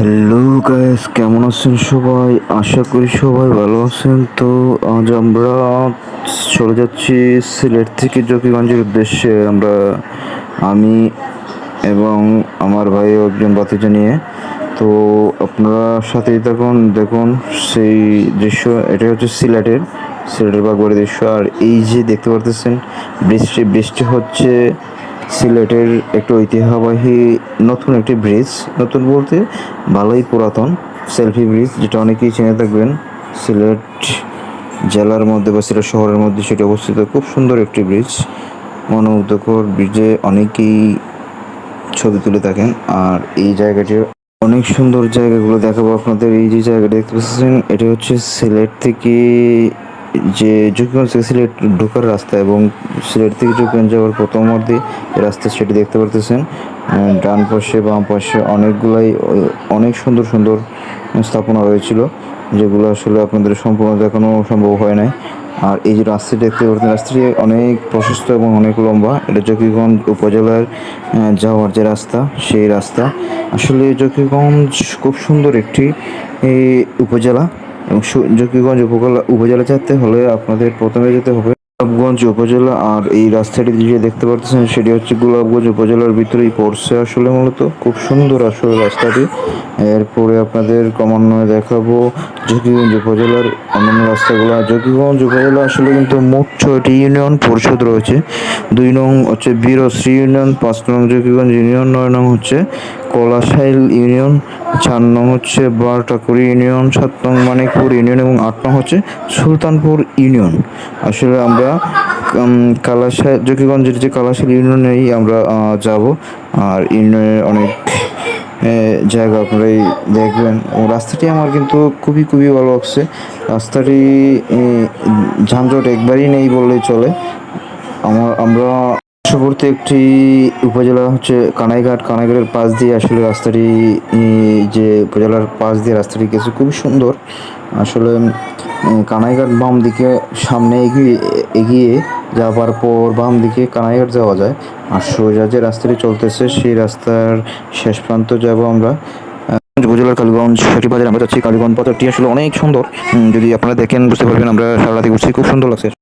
Hello guys কেমন আছেন সবাই? আশা করি সবাই ভালো আছেন। তো আজ আমরা চলে যাচ্ছি সিলেট থেকে জকিগঞ্জের উদ্দেশ্যে। আমরা, আমি এবং আমার ভাই একজন বাতিজা নিয়ে। তো আপনারা সাথেই থাকুন। দেখুন, সেই দৃশ্য এটা হচ্ছে সিলেটের সিলেটের বাগবাড়ি দৃশ্য। আর এই যে দেখতে পারতেছেন, বৃষ্টি বৃষ্টি হচ্ছে সিলেটের একটি ঐতিহ্যবাহী নতুন একটি ব্রিজ নতুন বলতে ভালোই পুরাতন সেলফি ব্রিজ যেটা অনেকেই চিনে থাকবেন। সিলেট জেলার মধ্যে বা সিলেট শহরের মধ্যে সেটি অবস্থিত। খুব সুন্দর একটি ব্রিজ মনোমুগ্ধকর ব্রিজে অনেকেই ছবি তুলে থাকেন। আর এই জায়গাটি অনেক সুন্দর জায়গাগুলো দেখাবো আপনাদের। এই যে জায়গাটা দেখতে পাচ্ছেন, এটা হচ্ছে সিলেট থেকে যে জকিগঞ্জ থেকে সিলেট ঢোকার রাস্তা এবং সিলেট থেকে জকিগঞ্জ যাওয়ার প্রথম অর্ধে রাস্তা সেটি দেখতে পারতেছেন। ডান পাশে, বাম পাশে অনেকগুলাই অনেক সুন্দর সুন্দর স্থাপনা রয়েছিল, যেগুলো আসলে আপনাদের সম্পূর্ণ দেখানো সম্ভব হয় নাই। আর এই যে রাস্তাটি দেখতে পাচ্ছেন রাস্তাটি অনেক প্রশস্ত এবং অনেক লম্বা। এটা জকিগঞ্জ উপজেলার যাওয়ার যে রাস্তা, সেই রাস্তা। আসলে জকিগঞ্জ খুব সুন্দর একটি উপজেলা। এবং জকিগঞ্জ উপজেলা উপজেলা যেতে হলে আপনাদের প্রথমে যেতে হবে গোলাপগঞ্জ উপজেলা। আর এই রাস্তাটি যে দেখতে পাচ্ছেন, সেটি হচ্ছে গোলাপগঞ্জ উপজেলার ভিতরেই পড়ছে আসলে মূলত। খুব সুন্দর আসলে রাস্তাটি। এরপরে আপনাদের ক্রমান্বয়ে দেখাবো জকিগঞ্জ উপজেলার অন্যান্য রাস্তাগুলো। জকিগঞ্জ উপজেলা আসলে কিন্তু মোট ছয়টি ইউনিয়ন পরিষদ রয়েছে। দুই নং হচ্ছে বীরশ্রী ইউনিয়ন, পাঁচ নং জকিগঞ্জ ইউনিয়ন, নয় নং হচ্ছে কলাশাইল ইউনিয়ন চার নং হচ্ছে বারটাকুড়ি ইউনিয়ন সাত নং মানিকপুর ইউনিয়ন এবং আট নং হচ্ছে সুলতানপুর ইউনিয়ন। আসলে আমরা উম, কালাশাই জকিগঞ্জের যে কালাশাইল ইউনিয়নেই আমরা যাব। আর ইউনিয়নের অনেক জায়গা আপনারাই দেখবেন। রাস্তাটি আমার কিন্তু খুবই খুবই ভালো লাগছে। রাস্তাটি যানজট একবারই নেই বললেই চলে। আমার আমরা পার্শ্ববর্তী একটি উপজেলা হচ্ছে কানাইঘাট। কানাইঘাটের পাশ দিয়ে আসলে রাস্তাটি যে উপজেলার পাশ দিয়ে রাস্তাটি গেছে, খুবই সুন্দর। আসলে কানাইঘাট বাম দিকে সামনে এগিয়ে এগিয়ে যাবার পর বাম দিকে কানাইঘাট যাওয়া যায়। আর সোজা যে রাস্তাটি চলতেছে, সেই রাস্তার শেষ প্রান্ত যাব আমরা। উপজেলার কালীগঞ্জ ফেটি বাজারে আমরা যাচ্ছি। কালীগঞ্জ বাজারটি আসলে অনেক সুন্দর। যদি আপনারা দেখেন, বুঝতে পারবেন আমরা সারা রাতে ঘুরছি, খুব সুন্দর লাগছে।